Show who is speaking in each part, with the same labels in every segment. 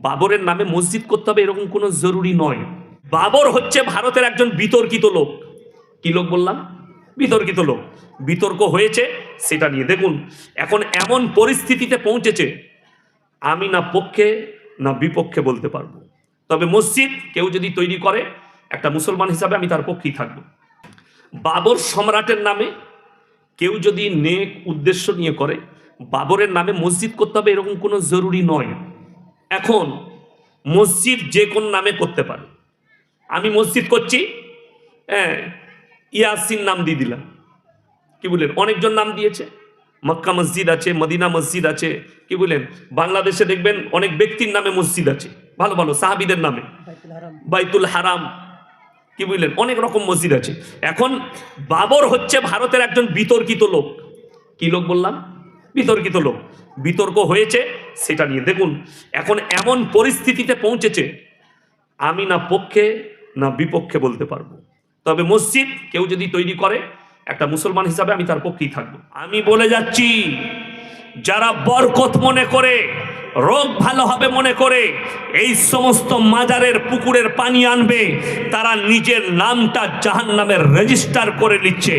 Speaker 1: বাবরের নামে মসজিদ করতে হবে এরকম কোনো জরুরি নয়। বাবর হচ্ছে ভারতের একজন বিতর্কিত লোক। কি লোক বললাম? বিতর্কিত লোক। বিতর্ক হয়েছে, সেটা নিয়ে দেখুন। এখন এমন পরিস্থিতিতে পৌঁছেছে, আমি না পক্ষে, না বিপক্ষে বলতে পারব। তবে মসজিদ কেউ যদি তৈরি করে, একটা মুসলমান হিসাবে আমি তার পক্ষেই থাকব। বাবর সম্রাটের নামে কেউ যদি নেক উদ্দেশ্য নিয়ে করে, বাবরের নামে মসজিদ করতে হবে এরকম কোনো জরুরি নয়। এখন মসজিদ যে কোন নামে করতে পারে। আমি মসজিদ করছি হ্যাঁ ইয়াসিন নাম দিয়ে দিলাম। কি বললেন অনেকজন নাম দিয়েছে। মক্কা মসজিদ আছে মদিনা মসজিদ আছে কি বললেন বাংলাদেশে দেখবেন অনেক ব্যক্তির নামে মসজিদ আছে। ভালো ভালো সাহাবিদের নামে। বাইতুল হারাম। কি বুঝলেন অনেক রকম মসজিদ আছে। এখন বাবর হচ্ছে ভারতের একজন বিতর্কিত লোক। কি লোক বললাম? বিতর্কিত লোক। বিতর্ক হয়েছে, সেটা নিয়ে দেখুন। এখন এমন পরিস্থিতিতে পৌঁছেছে, আমি না পক্ষে, না বিপক্ষে বলতে পারব। তবে মসজিদ কেউ যদি তৈরি করে, একটা মুসলমান হিসাবে আমি তার পক্ষেই থাকব। আমি বলে যাচ্ছি, যারা বরকত মনে করে রোগ ভালো হবে মনে করে এই সমস্ত মাজারের পুকুরের পানি আনবে, তারা নিজের নামটা জাহান নামের রেজিস্টার করে নিচ্ছে।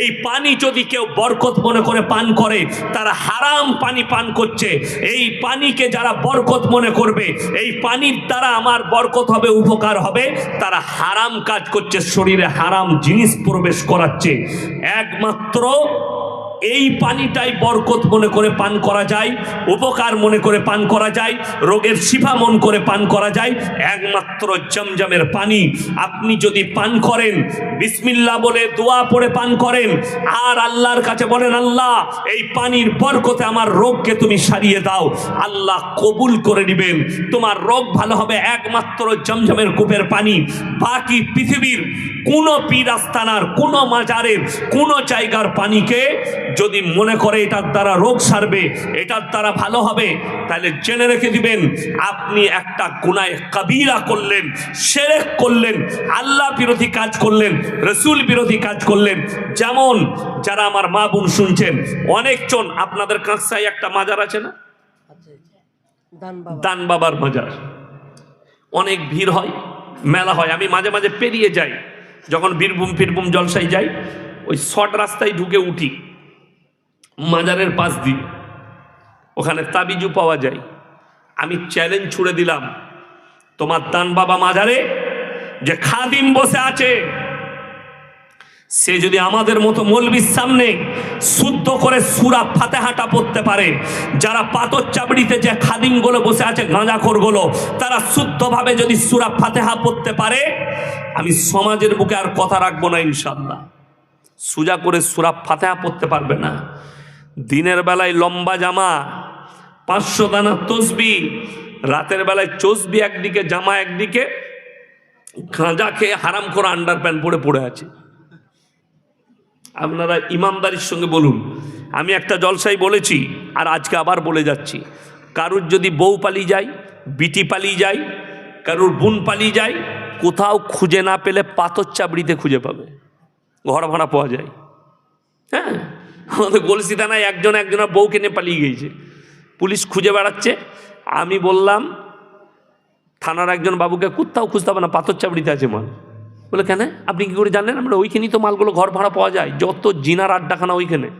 Speaker 1: এই পানি যদি কেউ বরকত মনে করে পান করে, তারা হারাম পানি পান করছে। এই পানিকে যারা বরকত মনে করবে, এই পানির দ্বারা আমার বরকত হবে, উপকার হবে, তারা হারাম কাজ করছে, শরীরে হারাম জিনিস প্রবেশ করাচ্ছে। একমাত্র এই পানিটাই বরকত মনে করে পান করা যায়, উপকার মনে করে পান করা যায়, রোগের শিফা মন করে পান করা যায়। একমাত্র জমজমের পানি আপনি যদি পান করেন বিসমিল্লা বলে দোয়া পড়ে পান করেন, আর আল্লাহর কাছে বলেন, আল্লাহ, এই পানির বরকতে আমার রোগকে তুমি সারিয়ে দাও। আল্লাহ কবুল করে দিবেন তোমার রোগ ভালো হবে একমাত্র জমজমের কূপের পানি। বাকি পৃথিবীর কোনো পীর আস্তানার, কোনো মাজারের, কোনো জায়গার পানিকে যদি মনে করে এটার দ্বারা রোগ সারবে এটার দ্বারা ভালো হবে তাহলে জেনে রেখে দিবেন আপনি একটা গুনায় কাবিরা করলেন সেরেক করলেন আল্লাহ বিরোধী কাজ করলেন রসুল বিরোধী কাজ করলেন। যেমন যারা আমার মা বোন শুনছেন অনেকজন আপনাদের কাঁকসায় একটা মাজার আছে না?
Speaker 2: দান
Speaker 1: দান বাবার মাজার। অনেক ভিড় হয় মেলা হয় আমি মাঝে মাঝে পেরিয়ে যাই যখন বীরভূম ফিরভূম জলসাই যাই ওই শর্ট রাস্তায় ঢুকে উঠি। মাজারের পাশ দিয়ে ওখানে তাবিজু পাওয়া যায়। আমি চ্যালেঞ্জ ছুড়ে দিলাম। তোমার দান বাবা মাজারে যে খাদিম বসে আছে, সে যদি আমাদের মতো মৌলবির সামনে শুদ্ধ করে সুরা ফাতেহাটা পড়তে পারে, যারা পাথর চাবড়িতে যে খাদিমগুলো বসে আছে গাঁজা গাঁজাখোরগুলো, তারা শুদ্ধভাবে যদি সুরা ফাতেহা পড়তে পারে, আমি সমাজের বুকে আর কথা রাখব না ইনশাল্লাহ সুজা করে সুরা ফাতেহা পড়তে পারবে না। দিনের বেলায় লম্বা জামা, পাঁচশো দানা তসবি, রাতের বেলায় চসবি একদিকে, জামা একদিকে গাঁজা খেয়ে হারাম করে আন্ডার প্যান্ট পরে পড়ে আছে। আপনারা ইমানদারির সঙ্গে বলুন, আমি একটা জলসাই বলেছি আর আজকে আবার বলে যাচ্ছি, কারুর যদি বউ পালিয়ে যায়, বিটি পালিয়ে যায়, কারুর বোন পালিয়ে যায়, কোথাও খুঁজে না পেলে পাথর চাবড়িতে খুঁজে পাবে ঘর ভাড়া পাওয়া যায়। হ্যাঁ? আমাদের গলসি থানায় একজন একজনের বউকে নিয়ে পালিয়ে গিয়েছে। পুলিশ খুঁজে বেড়াচ্ছে। আমি বললাম, থানার একজন বাবুকে কোথাও খুঁজতে হবে না, পাথর চাবড়িতে আছে মাল। বলে, কেন? আপনি কি করে জানলেন? আমরা ওইখানেই তো মালগুলো ঘর ভাড়া পাওয়া যায়। যত জিনার আড্ডাখানা ওইখানে।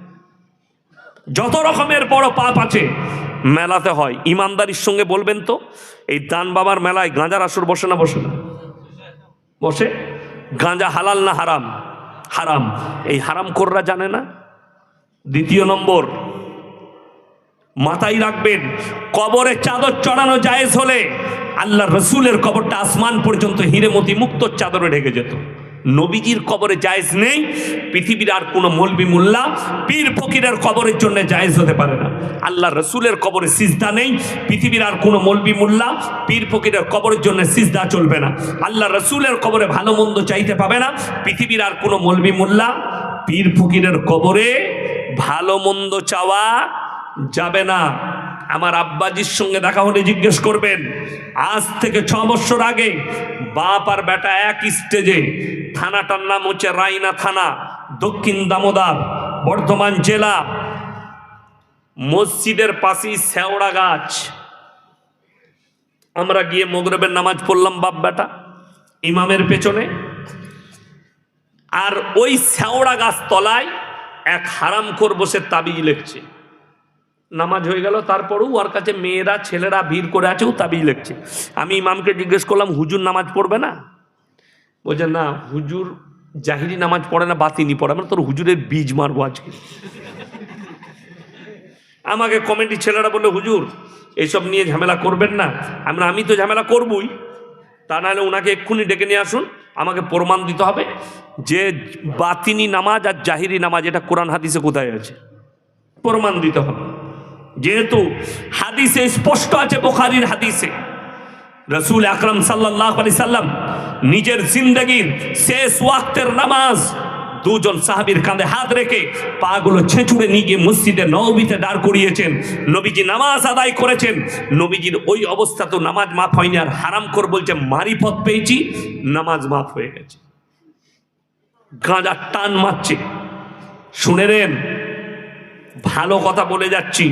Speaker 1: যত রকমের বড় পাপ আছে, মেলাতে হয়। ইমানদারির সঙ্গে বলবেন তো, এই দান বাবার মেলায় গাঁজার আসর বসে না বসে না? বসে? গাঁজা হালাল না হারাম? হারাম। এই হারাম কররা জানে না দ্বিতীয় নম্বর, মাথায় রাখবেন, কবরে চাদর চড়ানো জায়েজ হলে আল্লাহ রসুলের কবরটা আসমান পর্যন্ত হিরেমতি মুক্ত চাদরে ঢেকে যেত। নবীজির কবরে জায়েজ নেই, পৃথিবীর আর কোনো মলবি মোল্লা পীর ফকিরের কবরের জন্য জায়েজ হতে পারে না। আল্লাহ রসুলের কবরে সিজদা নেই, পৃথিবীর আর কোনো মলবি মোল্লা পীর ফকিরের কবরের জন্য সিজদা চলবে না। আল্লাহ রসুলের কবরে ভালো মন্দ চাইতে পাবে না, পৃথিবীর আর কোনো মলবি মোল্লা পীর ফকিরের কবরে ভালো মন্দ চাওয়া যাবে না। আমার আব্বাজির সঙ্গে দেখা হলে জিজ্ঞেস করবেন, আজ থেকে ছ বছর আগে বাপ আর বেটা এক স্টেজে থানাটার নাম হচ্ছে রাইনা থানা, দক্ষিণ দামোদর, বর্ধমান জেলা, মসজিদের পাশেই শ্যাওড়া গাছ। আমরা গিয়ে মগরবের নামাজ পড়লাম বাপ বেটা, ইমামের পেছনে। আর ওই শ্যাওড়া গাছ তলায় এক হারাম কর বসে তাবিজ লেখছে। নামাজ হয়ে গেল, তারপরেও ওর কাছে মেয়েরা, ছেলেরা ভিড় করে আছে, ও তাবিজ লেখছে। আমি ইমামকে জিজ্ঞেস করলাম, হুজুর নামাজ পড়বে না? বলছে, না, হুজুর জাহিরি নামাজ পড়ে না, বাতিনি পড়ে। মানে তোর হুজুরের বীজ মারবো আজকে। আমাকে কমেন্টি ছেলেরা বলল, হুজুর এইসব নিয়ে ঝামেলা করবেন না। আমরা, আমি তো ঝামেলা করবই। তা নাহলে ওনাকে এক্ষুনি ডেকে নিয়ে আসুন। আমাকে প্রমাণ দিতে হবে যে বাতিনি নামাজ আর জাহিরি নামাজ, এটা কোরআন হাদিসে কোথায় আছে? প্রমাণ দিতে হবে। যেহেতু হাদিসে স্পষ্ট আছে বোখারির হাদিসে, রসুল আকরম সাল্লাহ আলি সাল্লাম নিজের জিন্দগির শেষ ওয়াক্তের নামাজ দুজন সাহাবীর কাঁধে হাত রেখে পাগুলো ছেঁচুড়ে নিয়ে গিয়ে মসজিদে নবীতে দাঁড় করিয়েছেন। নবীজি নামাজ আদায় করেছেন। নবীজির ওই অবস্থা তো নামাজ মাফ হয়নি, আর হারাম কর বলছে, মারি পথ পেয়েছি, নামাজ মাফ হয়ে গেছে। গাঁজার টান মারছে। শুনে নেন, ভালো কথা বলে যাচ্ছি,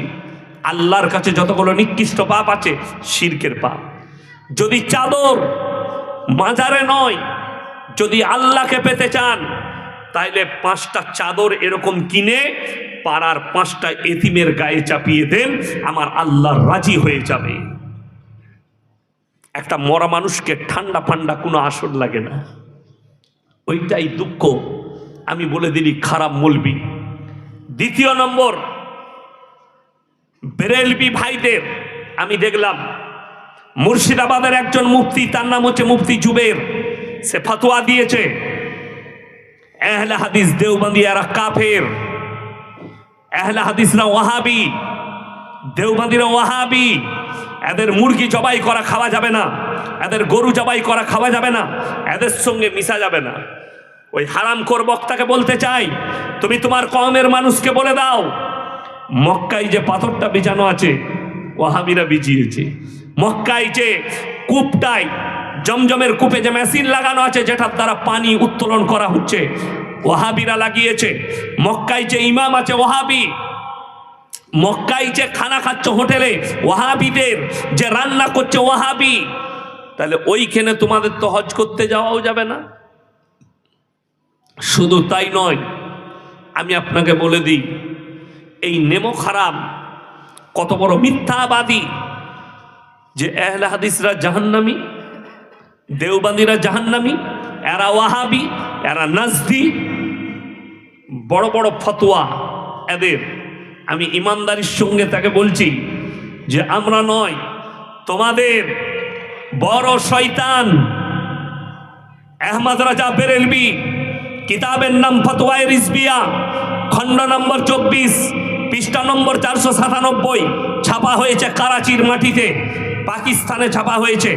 Speaker 1: আল্লাহর কাছে যতগুলো নিকৃষ্ট পাপ আছে, শিরকের পাপ। যদি চাদর মাজারে নয়, যদি আল্লাহকে পেতে চান তাইলে পাঁচটা চাদর এরকম কিনে পাড়ার পাঁচটা এতিমের গায়ে চাপিয়ে দেন, আমার আল্লাহ রাজি হয়ে যাবে। একটা মরা মানুষকে ঠান্ডা ফান্ডা কোনো আসর লাগে না। ওইটাই দুঃখ। আমি বলে দিলি, খারাপ মলবি। দ্বিতীয় নম্বর বেরেলবি ভাইদের, আমি দেখলাম, মুর্শিদাবাদের একজন মুফতি, তার নাম হচ্ছে মুফতি জুবের, সে ফাতোয়া দিয়েছে। এহলে হাদিস দেওবন্দি এরা কাফের এহলে হাদিসরা ওয়াহাবি দেওবন্দিরা ওয়াহাবি এদের মুরগি জবাই করা খাওয়া যাবে না। এদের গরু জবাই করা খাওয়া যাবে না। এদের সঙ্গে মিশা যাবে না। ওই হারাম কর বক্তাকে বলতে চাই, তুমি তোমার কমের মানুষকে বলে দাও, মক্কায় যে পাথরটা বিছানো আছে, ওয়াহাবিরা বিছিয়েছে মক্কায় যে কূপটায় জমজমের কূপে যে মেশিন লাগানো আছে, যেটার দ্বারা পানি উত্তোলন করা হচ্ছে, ওয়াহাবিরা লাগিয়েছে। মক্কায় যে ইমাম আছে, ওয়াহাবি, মক্কায় যে খানা খাচ্ছ হোটেলে, ওয়াহাবিদের যে রান্না করছে ওয়াহাবি, তাহলে ওইখানে তোমাদের তো হজ করতে যাওয়াও যাবে না। শুধু তাই নয়, আমি আপনাকে বলে দিই, এই নেমো খারাপ কত বড় মিথ্যাবাদী, যে এহলে হাদিসরা জাহান্নামি দেওবান্দিরা জাহান্নামি, এরা ওয়াহাবি, এরা নাজদি। বড় বড় ফতোয়া এদের। আমি ইমানদারির সঙ্গে তাকে বলছি যে, আমরা নয়, তোমাদের বড় শয়তান আহমদ রাজা বেরেলবি, কিতাবের নাম ফতোয়ায় রিজবিয়া, খণ্ড নম্বর চব্বিশ, পৃষ্ঠা নম্বর চারশো সাতানব্বই, ছাপা হয়েছে কারাচির মাটিতে। পাকিস্তানে ছাপা হয়েছে।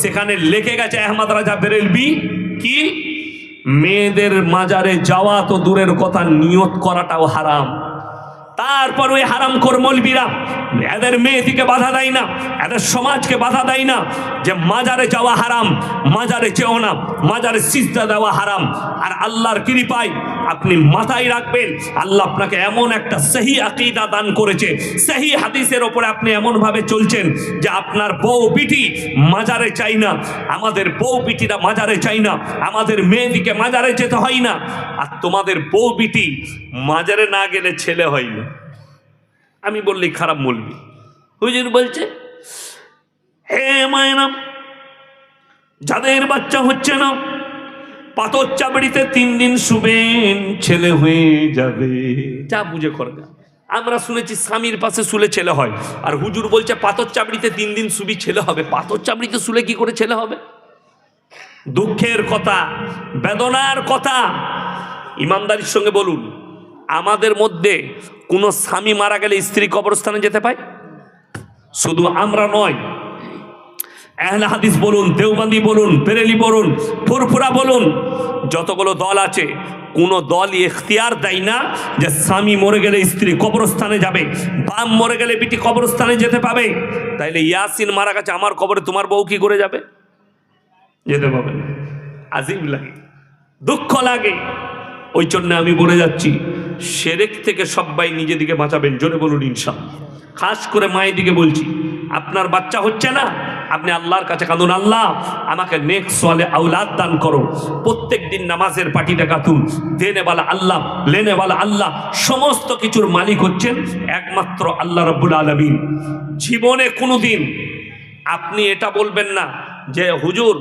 Speaker 1: সেখানে লিখে গেছে আহমদ রাজা বেরেলবি কি? মেয়েদের মাজারে যাওয়া তো দূরের কথা, নিয়ত করাটাও হারাম। তারপর ওই হারাম কর মলবিরা এদের মেয়েটিকে বাধা দেয় না, এদের সমাজকে বাধা দেয় না যে মাজারে যাওয়া হারাম, মাজারে চেও না, মাজারে সিজদা দেওয়া হারাম। আর আল্লাহর কৃপায় আপনি মাথায় রাখবেন, আল্লাহ আপনাকে এমন একটা সহি আকিদা দান করেছে। সহি হাদিসের ওপরে আপনি এমনভাবে চলছেন যে আপনার বউ বিটি মাজারে চাই না, আমাদের বউ বিটিরা মাজারে চাই না, আমাদের মেয়েদিকে মাজারে যেতে হয় না, আর তোমাদের বউ বিটি মাজারে না গেলে ছেলে হয় না। আমি বললি, খারাপ বলবি। হুজুর বলছে, হে মায়না যাদের বাচ্চা হচ্ছে না পাথর চাবড়িতে তিন দিন শুবেন, ছেলে হয়ে যাবে। যা বুঝে করবে আমরা শুনেছি স্বামীর পাশে শুলে ছেলে হয়, আর হুজুর বলছে, পাথর চাবড়িতে তিন দিন শুবি, ছেলে হবে। পাথর চাবড়িতে শুলে কি করে ছেলে হবে? দুঃখের কথা, বেদনার কথা। ইমানদারির সঙ্গে বলুন, আমাদের মধ্যে কোনো স্বামী মারা গেলে স্ত্রী কবরস্থানে যেতে পায়? শুধু আমরা নয় হাদিস বলুন, দেওবন্দি বলুন, বেরেলি বলুন, ফুরফুরা বলুন, যতগুলো দল আছে, কোনো দলই এখতিয়ার দেয় না যে স্বামী মরে গেলে স্ত্রী কবরস্থানে যাবে বাম মরে গেলে বিটি কবরস্থানে যেতে পাবে। তাইলে ইয়াসিন মারা গেছে, আমার কবরে তোমার বউ কি করে যাবে? যেতে পাবে আজিব লাগে, দুঃখ লাগে। ওই জন্য আমি বলে যাচ্ছি, সেরেক থেকে সবাই নিজের দিকে বাঁচাবেন, জোরে বলুন ইনশাল্লাহ খাস করে মায়ের দিকে বলছি, আপনার বাচ্চা হচ্ছে না? আপনি আল্লাহর কাছে কাঁদুন, আল্লাহ, আমাকে নেক্সট সোয়ালে আউলাদ দান করো। প্রত্যেক দিন নামাজের পাটিটা কাতুন দেনেওয়ালা আল্লাহ লেনেওয়ালা আল্লাহ, সমস্ত কিছুর মালিক হচ্ছেন একমাত্র আল্লাহ রব্বুল আলমিন। জীবনে কোনোদিন আপনি এটা বলবেন না যে, হুজুর,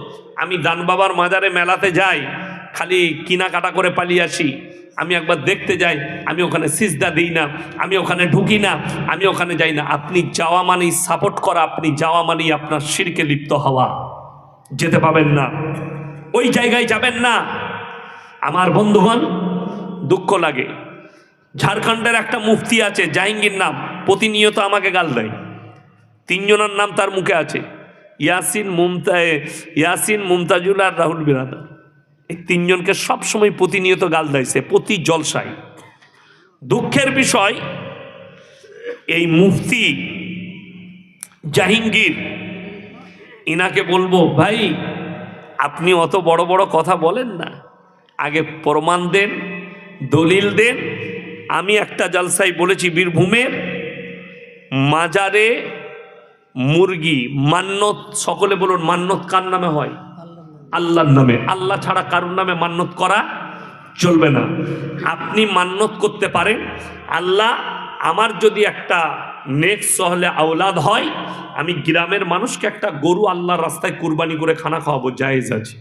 Speaker 1: আমি দান বাবার মাজারে মেলাতে যাই, খালি কিনাকাটা করে পালিয়ে আসি। আমি একবার দেখতে যাই, আমি ওখানে সিজদা দিই না, আমি ওখানে ঢুকি না, আমি ওখানে যাই না। আপনি যাওয়া মানেই সাপোর্ট করা, আপনি যাওয়া মানেই আপনার শিরকে লিপ্ত হওয়া। যেতে পাবেন না। ওই জায়গায় যাবেন না। আমার বন্ধুগণ, দুঃখ লাগে। ঝাড়খণ্ডের একটা মুফতি আছে, জাহাঙ্গীর নাম। প্রতিনিয়ত আমাকে গাল দেয়। তিনজনের নাম তার মুখে আছে। ইয়াসিন মুমতা ইয়াসিন মুমতাজুল আর রাহুল বিরাদার। এই তিনজনকে সবসময় প্রতিনিয়ত গাল দিয়েছে, প্রতি জলসায়। দুঃখের বিষয়, এই মুফতি জাহাঙ্গীর, ইনাকে বলব, ভাই, আপনি অত বড় বড় কথা বলেন না। আগে প্রমাণ দেন, দলিল দেন। আমি একটা জালসায় বলেছি, বীরভূমের মাজারে মুরগি মান্যত সকলে বলুন মান্যত কার নামে হয়? আল্লাহর নামে, আল্লাহ ছাড়া কারোর নামে মান্যত করা চলবে না। আপনি মান্যত করতে পারেন। আল্লাহ আমার যদি একটা নেক্সট সহলে আওলাদ হয়, আমি গ্রামের মানুষকে একটা গরু আল্লাহর রাস্তায় কুরবানি করে খানা খাওয়াবো, জায়েজ আছে।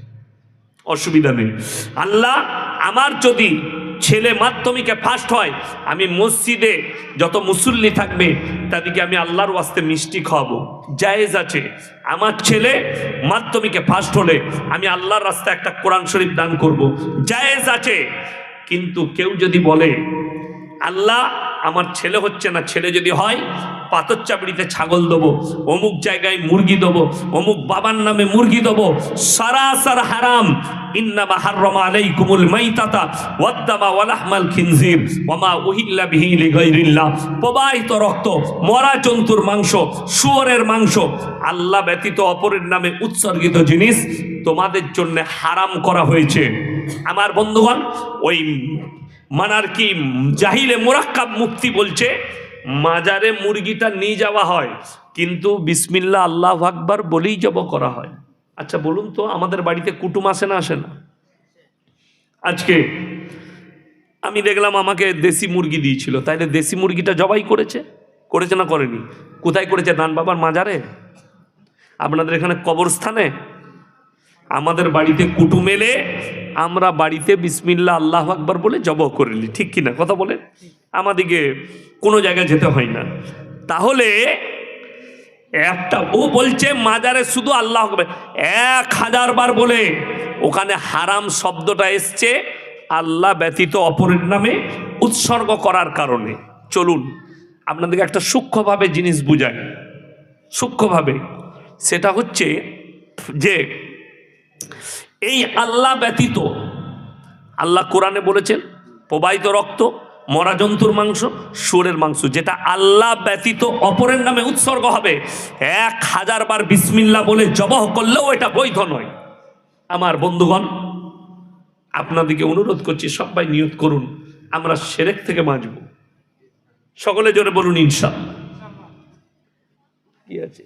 Speaker 1: অসুবিধা নেই। আল্লাহ আমার যদি ছেলে মাধ্যমিকে ফার্স্ট হয়, আমি মসজিদে যত মুসল্লি থাকবে, তাদেরকে আমি আল্লাহর ওয়াস্তে মিষ্টি খাওয়াবো। জায়েজ আছে। আমার ছেলে মাধ্যমিকে ফার্স্ট হলে আমি আল্লাহর রাস্তায় একটা কোরআন শরীফ দান করব। জায়েজ আছে। কিন্তু কেউ যদি বলে, আল্লাহ আমার ছেলে হচ্ছে না, ছেলে যদি হয়, পাথর চাপড়িতে ছাগল দেবো, অমুক জায়গায় মুরগি দেবো, অমুক বাবার নামে মুরগি দেবো, সারাসার হারাম। মাইতাতা উহিল্লা বিহি প্রবাহিত রক্ত, মরা জন্তুর মাংস, শুয়োরের মাংস। ব্যতীত অপরের নামে উৎসর্গিত জিনিস তোমাদের জন্য হারাম করা হয়েছে। আমার বন্ধুগণ, ওই মানার কি? জাহিলে মোরাক্কাব মুক্তি বলছে, মাজারে মুরগিটা নিয়ে যাওয়া হয়, কিন্তু বিসমিল্লা আল্লাহ আকবার বলেই জব করা হয়। আচ্ছা বলুন তো, আমাদের বাড়িতে কুটুম আসে না আসে না? আজকে আমি দেখলাম আমাকে দেশি মুরগি দিয়েছিল, তাইলে দেশি মুরগিটা জবাই করেছে? করেছে না করেনি? কোথায় করেছে? দান বাবার মাজারে? আপনাদের এখানে কবরস্থানে? আমাদের বাড়িতে কুটুম এলে আমরা বাড়িতে বিসমিল্লা আল্লাহ আকবার বলে জব করিলি ঠিক কিনা? কথা বলে আমাদিকে কোনো জায়গায় যেতে হয় না। তাহলে একটা, ও বলছে, মাজারে শুধু আল্লাহ আকবার। এক হাজার বার বলে, ওখানে হারাম শব্দটা এসছে, আল্লাহ ব্যতীত অপরের নামে উৎসর্গ করার কারণে। চলুন, আপনাদেরকে একটা সূক্ষ্মভাবে জিনিস বুঝায় সূক্ষ্মভাবে। সেটা হচ্ছে যে এই আল্লাহ ব্যতীত, আল্লাহ কোরআনে বলেছেন, প্রবাহিত রক্ত মরা জন্তুর মাংস সুরের মাংস, যেটা আল্লাহ ব্যতীত অপরের নামে উৎসর্গ হবে। এক হাজার বার বিসমিল্লা বলে জবহ করলেও এটা বৈধ নয়। আমার বন্ধুগণ, আপনাদেরকে অনুরোধ করছি, সবাই নিয়ত করুন, আমরা সেরেক থেকে বাঁচব। সকলে জোরে বলুন, ইনশাল্লাহ। কি আছে?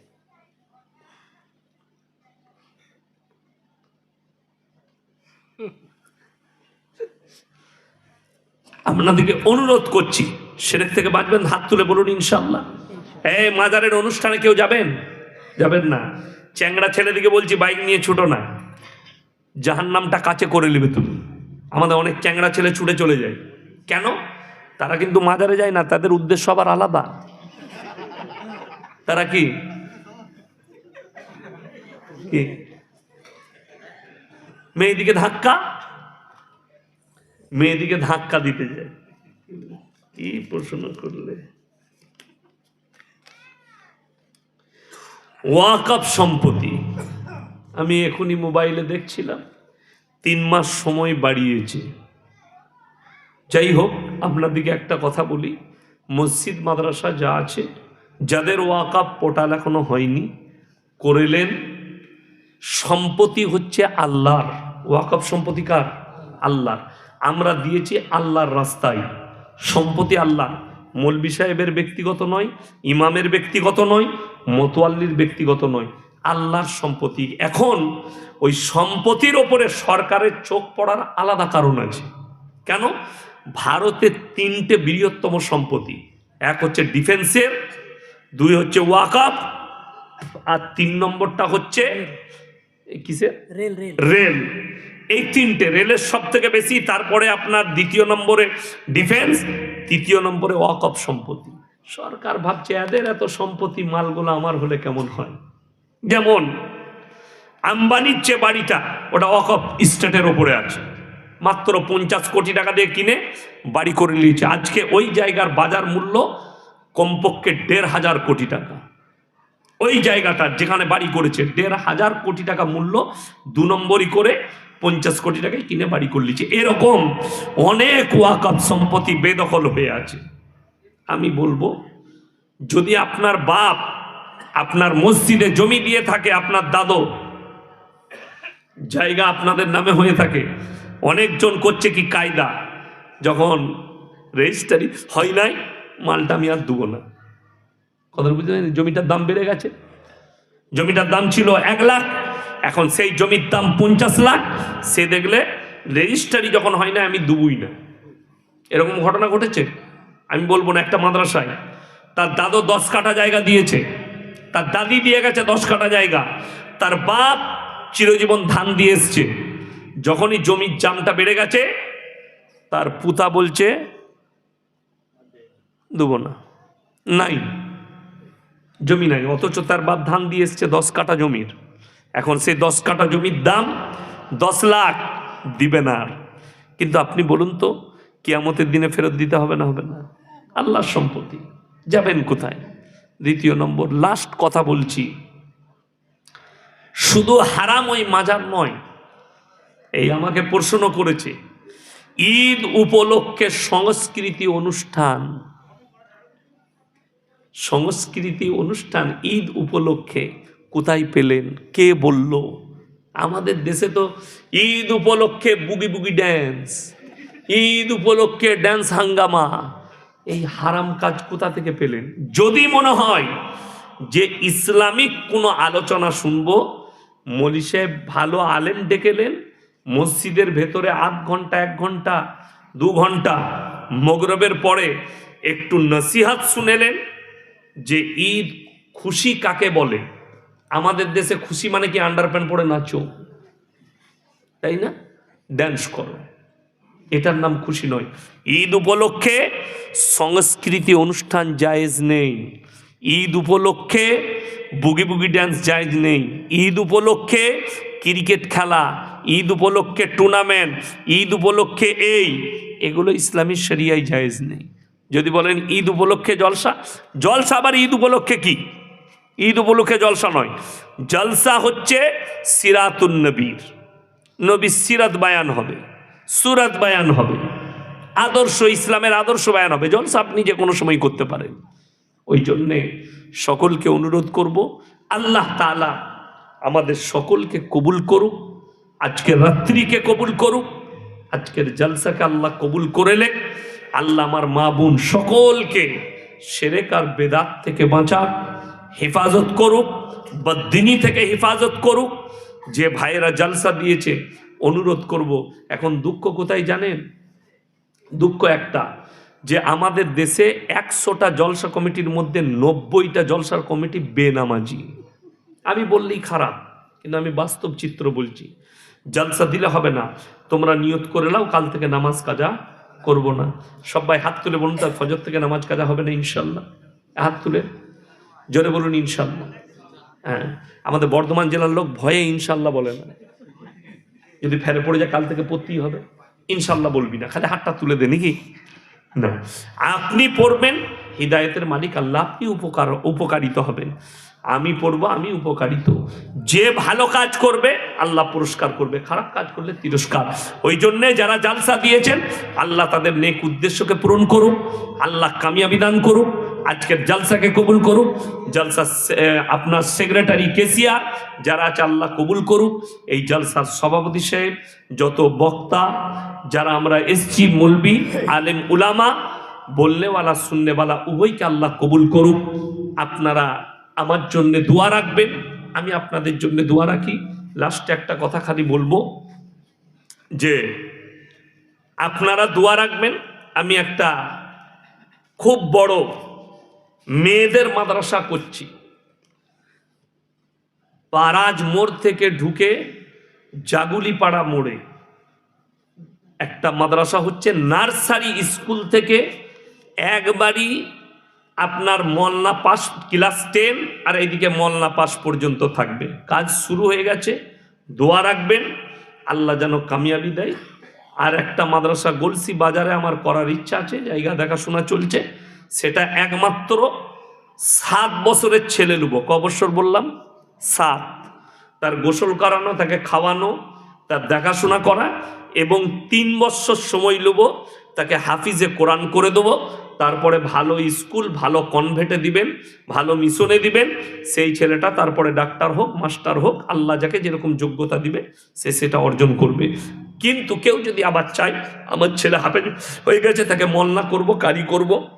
Speaker 1: আপনাদেরকে অনুরোধ করছি, সেরেক থেকে বাঁচবেন, হাত তুলে বলুন ইনশাল্লাহ এ মাজারের অনুষ্ঠানে কেউ যাবেন? যাবেন না। চ্যাংড়া ছেলেদিকে বলছি, বাইক নিয়ে ছুটো না। জাহান নামটা কাছে করে নেবে তুমি। আমাদের অনেক চ্যাংড়া ছেলে ছুটে চলে যায়। কেন? তারা কিন্তু মাজারে যায় না, তাদের উদ্দেশ্য আবার আলাদা। তারা কি? মেয়েদিকে ধাক্কা? মেয়েদিকে ধাক্কা দিতে যায়। কি প্রশ্ন করলে? ওয়াকআপ সম্পত্তি। আমি এখনই মোবাইলে দেখছিলাম, তিন মাস সময় বাড়িয়েছে। যাই হোক আপনাদেরকে একটা কথা বলি। মসজিদ, মাদ্রাসা যা আছে, যাদের ওয়াকাপ পোর্টাল এখনও হয়নি, করিলেন, সম্পত্তি হচ্ছে আল্লাহর। ওয়াকফ সম্পত্তি কার? আল্লাহর। আমরা দিয়েছি আল্লাহর রাস্তায়। সম্পত্তি আল্লাহ মৌলবি সাহেবের ব্যক্তিগত নয় ইমামের ব্যক্তিগত নয় মতোয়াল্লির ব্যক্তিগত নয়। আল্লাহর সম্পত্তি। এখন ওই সম্পত্তির ওপরে সরকারের চোখ পড়ার আলাদা কারণ আছে। কেন? ভারতের তিনটে বৃহত্তম সম্পত্তি। এক হচ্ছে ডিফেন্সের দুই হচ্ছে ওয়াকাপ আর তিন নম্বরটা হচ্ছে কিসের?
Speaker 2: Rail rail.
Speaker 1: রেল। এই তিনটে রেলের সব থেকে বেশি, তারপরে আপনার দ্বিতীয় নম্বরে ডিফেন্স তৃতীয় নম্বরে ওয়াকফ সম্পত্তি। সরকার ভাবছে, এদের এত সম্পত্তি, মালগুলো আমার হলে কেমন হয়? যেমন, আম্বানির যে বাড়িটা, ওটা ওয়াকফ স্টেটের ওপরে আছে। মাত্র পঞ্চাশ কোটি টাকা দিয়ে কিনে বাড়ি করে নিয়েছে। আজকে ওই জায়গার বাজার মূল্য কমপক্ষে দেড় হাজার কোটি টাকা। ওই জায়গাটা যেখানে বাড়ি করেছে, দেড় হাজার কোটি টাকা মূল্য দু নম্বরই করে পঞ্চাশ কোটি টাকায় কিনে বাড়ি করে এরকম অনেক ওয়াকাপ সম্পত্তি বেদখল হয়ে আছে। আমি বলব, যদি আপনার বাপ আপনার মসজিদে জমি দিয়ে থাকে, আপনার দাদো, জায়গা আপনাদের নামে হয়ে থাকে, অনেকজন করছে কি কায়দা? যখন রেজিস্টারি হয় নাই, মালটা আমি আর দেবো না। কথা বুঝতে? জমিটার দাম বেড়ে গেছে। জমিটার দাম ছিল এক লাখ এখন সেই জমির দাম পঞ্চাশ লাখ, সে দেখলে রেজিস্ট্রারি যখন হয় না, আমি দুবই না। এরকম ঘটনা ঘটেছে? আমি বলব না, একটা মাদ্রাসায়। তার দাদু দশ কাঠা জায়গা দিয়েছে। তার দাদি দিয়ে গেছে দশ কাঠা জায়গা। তার বাপ চিরজীবন ধান দিয়ে এসছে। যখনই জমির জামটা বেড়ে গেছে, তার পুতা বলছে, দেবো না, নাই। জমি নাই, অথচ তার বাপ ধান দিয়ে এসছে দশ কাঠা জমির। এখন সেই দশ কাঠা জমির দাম দশ লাখ দিবে না আর। কিন্তু আপনি বলুন তো, কিয়ামতের দিনে ফেরত দিতে হবে না হবে না? আল্লাহর সম্পত্তি। যাবেন কোথায়? দ্বিতীয় নম্বর লাস্ট কথা বলছি। শুধু হারাম ওই মাজার নয়, এই আমাকে প্রশ্ন করেছে, ঈদ উপলক্ষে সংস্কৃতি অনুষ্ঠান। সংস্কৃতি অনুষ্ঠান ঈদ উপলক্ষে কোথায় পেলেন? কে বলল? আমাদের দেশে তো ঈদ উপলক্ষে বুগি বুগি ড্যান্স ঈদ উপলক্ষে ড্যান্স হাঙ্গামা। এই হারাম কাজ কোথা থেকে পেলেন? যদি মনে হয় যে ইসলামিক কোনো আলোচনা শুনব, মলি সাহেব ভালো আলেম ডেকেলেন মসজিদের ভেতরে আধ ঘণ্টা, এক ঘণ্টা, দু ঘণ্টা, মগরবের পরে একটু নসিহাত শুনেলেন যে ঈদ খুশি কাকে বলে? আমাদের দেশে খুশি মানে কি আন্ডার প্যান্ট পরে নাচো? তাই না? ড্যান্স করো। এটার নাম খুশি নয়। ঈদ উপলক্ষে সংস্কৃতি অনুষ্ঠান জায়েজ নেই। ঈদ উপলক্ষে বুগি বুগি ড্যান্স জায়েজ নেই। ঈদ উপলক্ষে ক্রিকেট খেলা। ঈদ উপলক্ষে টুর্নামেন্ট ঈদ উপলক্ষে এই। এগুলো ইসলামী শরিয়ায় জায়েজ নেই। যদি বলেন ঈদ উপলক্ষে জলসা জলসা আবার ঈদ উপলক্ষে কি? ঈদ উপলক্ষে জলসা নয়। জলসা হচ্ছে সিরাতুন নবীর। নবী সিরাত বায়ান হবে, সুরাত বায়ান হবে, আদর্শ ইসলামের আদর্শ বায়ান হবে। জলসা আপনি যে কোনো সময় করতে পারেন। ওই জন্যে সকলকে অনুরোধ করব, আল্লাহ তাআলা আমাদের সকলকে কবুল করুক আজকের রাত্রিকে কবুল করুক, আজকের জলসাকে আল্লাহ কবুল করে করেলে আল্লাহ আমার মা বোন সকলকে সেরেক আর বেদাত থেকে বাঁচাক। হেফাজত করুক বদিনী থেকে হেফাজত করুক। যে ভাইয়েরা জলসা দিয়েছে, অনুরোধ করব, এখন দুঃখ কোথায় জানেন? দুঃখ একটা, যে আমাদের দেশে একশোটা জলসা কমিটির মধ্যে নব্বইটা জলসার কমিটি বেনামাজি। আমি বললেই খারাপ, কিন্তু আমি বাস্তব চিত্র বলছি। জলসা দিলে হবে না, তোমরা নিয়ত করে নাও, কাল থেকে নামাজ কাজা করব না। সবাই হাত তুলে বলুন, তার ফজর থেকে নামাজ কাজা হবে না, ইনশাল্লাহ। হাত তুলে। জোরে বলুন ইনশাল্লাহ। হ্যাঁ আমাদের বর্ধমান জেলার লোক ভয়ে ইনশাল্লাহ বলে না। যদি ফেরে পড়ে যায়, কাল থেকে পড়তেই হবে। ইনশাল্লাহ বলবি না, খালি হাতটা তুলে দে নাকি? না। আপনি পড়বেন, হৃদায়তের মালিক আল্লাহ আপনি উপকার, উপকারিত হবেন। আমি পড়ব, আমি উপকারিত। যে ভালো কাজ করবে, আল্লাহ পুরস্কার করবে। খারাপ কাজ করলে তিরস্কার। ওই জন্যে যারা জালসা দিয়েছেন, আল্লাহ তাদের নেক উদ্দেশ্যকে পূরণ করুক, আল্লাহ কামিয়াবি দান করুক। আজকের জালসাকে কবুল করুক। জালসা আপনার সেক্রেটারি কেসিয়ার যারা আছে, আল্লাহ কবুল করুক। এই জালসার সভাপতি সাহেব, যত বক্তা, যারা আমরা এসছি, মুলবি, আলেম, উলামা, বললেওয়ালা শুননেওয়ালা উভয়কে আল্লাহ কবুল করুক। আপনারা আমার জন্য দোয়া রাখবেন। আমি আপনাদের জন্য দোয়া রাখি। লাস্টে একটা কথা খালি বলব, যে আপনারা দোয়া রাখবেন। আমি একটা খুব বড় মেয়েদের মাদ্রাসা করছি। পারাজ মোড় থেকে ঢুকে জাগুলিপাড়া মোড়ে একটা মাদ্রাসা হচ্ছে নার্সারি স্কুল থেকে একবারই আপনার মলনা পাস ক্লাস টেন আর এইদিকে মলনা পাস পর্যন্ত থাকবে। কাজ শুরু হয়ে গেছে, দোয়া রাখবেন, আল্লাহ যেন কামিয়াবি দেয়। আর একটা মাদ্রাসা গলসি বাজারে আমার করার ইচ্ছা আছে, জায়গা দেখাশোনা চলছে। সেটা একমাত্র সাত বছরের ছেলে নেব ক বছর বললাম? সাত। তার গোসল করানো, তাকে খাওয়ানো, তার দেখাশোনা করা এবং তিন বছর সময় নেব তাকে হাফিজে কোরআন করে দেবো। তারপরে ভালো স্কুল, ভালো কনভেটে দিবেন, ভালো মিশনে দিবেন। সেই ছেলেটা তারপরে ডাক্তার হোক, মাস্টার হোক, আল্লাহ যাকে যেরকম যোগ্যতা দিবে, সে সেটা অর্জন করবে। কিন্তু কেউ যদি আবার চায়, আমার ছেলে হাফেজ হয়ে গেছে, তাকে মল্লা করব, কারি করব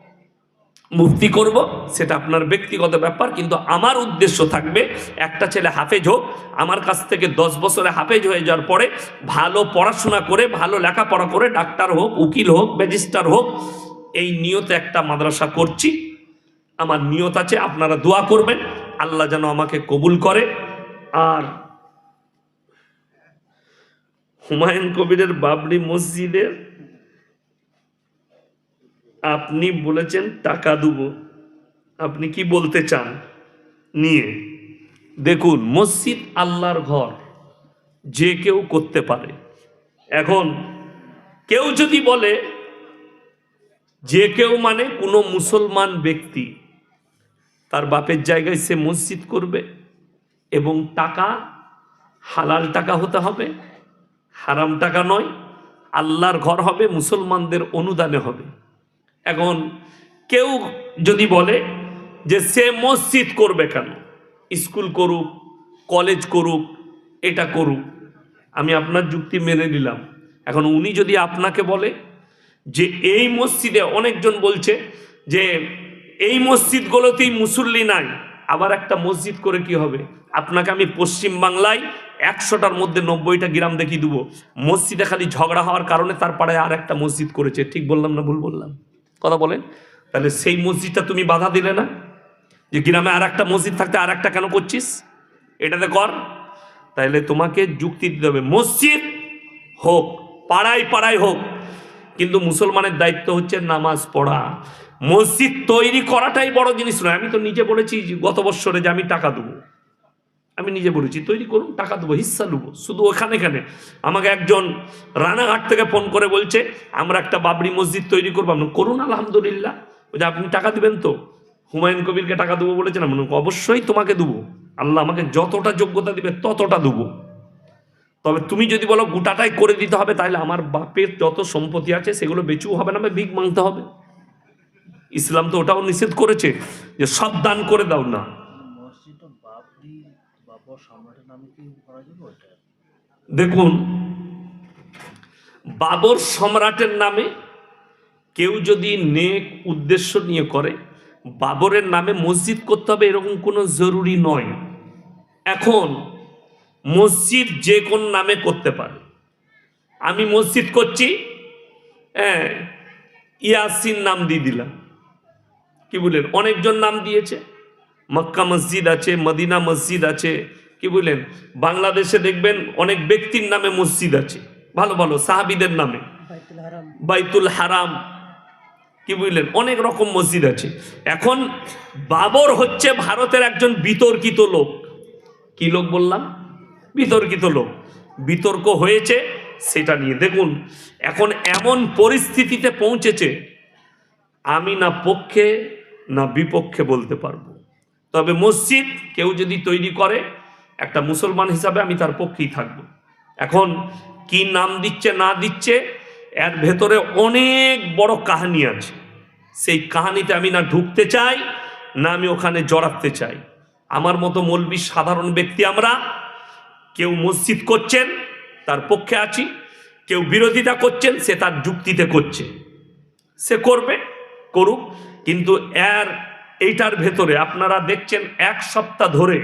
Speaker 1: মুক্তি করব, সেটা আপনার ব্যক্তিগত ব্যাপার, কিন্তু আমার উদ্দেশ্য থাকবে, একটা ছেলে হাফেজ হোক, আমার কাছ থেকে দশ বছরে হাফেজ হয়ে যাওয়ার পরে ভালো পড়াশোনা করে, ভালো লেখাপড়া করে, ডাক্তার হোক, উকিল হোক ম্যাজিস্টার হোক, এই নিয়তে একটা মাদ্রাসা করছি। আমার নিয়ত আছে, আপনারা দোয়া করবেন, আল্লাহ যেন আমাকে কবুল করে। আর হুমায়ুন কবিরের বাবরি মসজিদের আপনি বলেছেন টাকা দেব। আপনি কি বলতে চান? নিয়ে। দেখুন, মসজিদ আল্লাহর ঘর, যে কেউ করতে পারে। এখন, কেউ যদি বলে, যে কেউ মানে কোনো মুসলমান ব্যক্তি, তার বাপের জায়গায় সে মসজিদ করবে এবং টাকা, হালাল টাকা হতে হবে, হারাম টাকা নয়, আল্লাহর ঘর হবে, মুসলমানদের অনুদানে হবে। এখন কেউ যদি বলে যে সে মসজিদ করবে কেন? স্কুল করুক, কলেজ করুক, এটা করুক। আমি আপনার যুক্তি মেনে নিলাম। এখন উনি যদি আপনাকে বলে যে এই মসজিদে অনেকজন বলছে যে এই মসজিদগুলোতেই মুসল্লি নাই, আবার একটা মসজিদ করে কি হবে? আপনাকে আমি পশ্চিম বাংলায় একশোটার মধ্যে নব্বইটা গ্রাম দেখিয়ে দেবো। মসজিদে খালি ঝগড়া হওয়ার কারণে তার পাড়ায় আর একটা মসজিদ করেছে। ঠিক বললাম না ভুল বললাম? কথা বলেন। তাহলে সেই মসজিদটা তুমি বাধা দিলে না? যে গ্রামে আর একটা মসজিদ থাকতে আর একটা কেন করছিস? এটাতে কর। তাইলে তোমাকে যুক্তি দিতে হবে, মসজিদ হোক, পাড়ায় পাড়ায় হোক, কিন্তু মুসলমানের দায়িত্ব হচ্ছে নামাজ পড়া। মসজিদ তৈরি করাটাই বড় জিনিস নয়। আমি তো নিজে বলেছি গত বছরে যে আমি টাকা দেবো। আমি নিজে বলেছি, তৈরি করুন, টাকা দেবো, হিস্সা নেব। শুধু ওখানে এখানে। আমাকে একজন রানাঘাট থেকে ফোন করে বলছে, আমরা একটা বাবরি মসজিদ তৈরি করব। আমরা করুন, আলহামদুলিল্লাহ। বলছে, আপনি টাকা দিবেন তো? হুমায়ুন কবিরকে টাকা দেবো বলেছেন আমি অবশ্যই তোমাকে দেবো। আল্লাহ আমাকে যতটা যোগ্যতা দিবে, ততটা দেবো। তবে তুমি যদি বলো, গোটাটাই করে দিতে হবে তাহলে আমার বাপের যত সম্পত্তি আছে, সেগুলো বেচুও হবে না বা ভিক মাংতে হবে। ইসলাম তো ওটাও নিষেধ করেছে যে সব দান করে দাও না
Speaker 3: মসজিদটা বাবরি বাবর সম্রাটের নামে কি করা যাবে ওইটা
Speaker 1: দেখুন, বাবর সম্রাটের নামে কেউ যদি নেক উদ্দেশ্য নিয়ে করে, বাবরের নামে মসজিদ করতে হবে এরকম কোনো জরুরি নয়। এখন মসজিদ যে কোন নামে করতে পারে। আমি মসজিদ করছি হ্যাঁ ইয়াসিন নাম দিয়ে দিলাম। কি বললেন? অনেকজন নাম দিয়েছে। মক্কা মসজিদ আছে, মদিনা মসজিদ আছে কি বললেন? বাংলাদেশে দেখবেন অনেক ব্যক্তির নামে মসজিদ আছে। ভালো ভালো সাহাবিদের নামে।
Speaker 2: বাইতুল হারাম।
Speaker 1: বাইতুল হারাম। কি বুঝলেন অনেক রকম মসজিদ আছে। এখন বাবর হচ্ছে ভারতের একজন বিতর্কিত লোক। কি লোক বললাম? বিতর্কিত লোক। বিতর্ক হয়েছে সেটা নিয়ে। দেখুন এখন এমন পরিস্থিতিতে পৌঁছেছে আমি না পক্ষে না বিপক্ষে বলতে পারব। তবে মসজিদ কেউ যদি তৈরি করে একটা মুসলমান হিসাবে আমি তার পক্ষেই থাকব। এখন কি নাম দিচ্ছে, না দিচ্ছে, এর ভেতরে অনেক বড় কাহিনী আছে। সেই কাহিনীতে আমি না ঢুকতে চাই, না আমি ওখানে জড়াতে চাই। আমার মতো মৌলবী সাধারণ ব্যক্তি আমরা, কেউ মসজিদ করছেন, তার পক্ষে আছি, কেউ বিরোধিতা করছেন, সে তার যুক্তিতে করছে। সে করবে, করুক, কিন্তু এর, এইটার ভেতরে আপনারা দেখছেন এক সপ্তাহ ধরে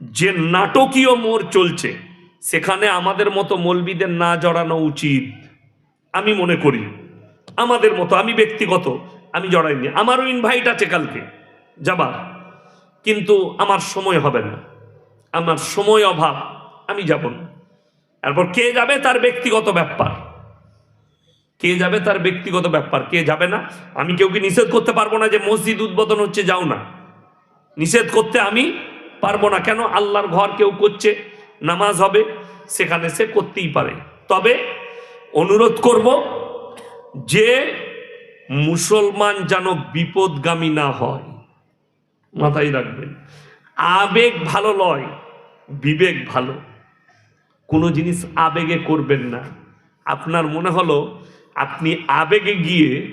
Speaker 1: যে নাটকীয় মোড় চলছে, সেখানে আমাদের মতো মলবিদের না জড়ানো উচিত, আমি মনে করি। আমাদের মতো, আমি ব্যক্তিগত, আমি জড়াইনি। আমারও ইনভাইট আছে কালকে যাবার কিন্তু আমার সময় হবে না। আমার সময় অভাব, আমি যাব না। তারপর কে যাবে তার ব্যক্তিগত ব্যাপার। কে যাবে তার ব্যক্তিগত ব্যাপার, কে যাবে না, আমি কেউকে নিষেধ করতে পারব না যে মসজিদ উদ্বোধন হচ্ছে, যাও না। নিষেধ করতে আমি পারব না। কেন? আল্লাহর ঘর কেউ করছে নামাজ হবে সেখানে সে করতেই পারে। তবে অনুরোধ করব যে মুসলমান যেন বিপদগামী না হয় মাথায় রাখবেন। আবেগ ভালো নয় বিবেক ভালো। কোনো জিনিস আবেগে করবেন না। আপনার মনে হলো আপনি আবেগে গিয়ে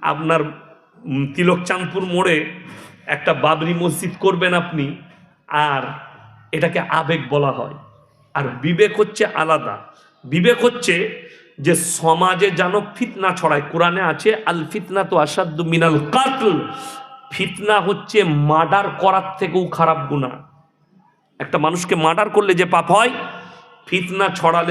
Speaker 1: আপনার উম, তিলকচাঁদপুর মোড়ে একটা বাবরি মসজিদ করবেন আপনি আর এটাকে আবেগ বলা হয়। আর বিবেক হচ্ছে আলাদা। বিবেক হচ্ছে যে সমাজে যেন ফিতনা ছড়ায়। কোরআনে আছে, আল ফিতনা তো আসাদু মিনাল কাতল। ফিতনা হচ্ছে মার্ডার করার থেকেও খারাপ গুণা একটা মানুষকে মার্ডার করলে যে পাপ হয়, ফিতনা ছড়ালে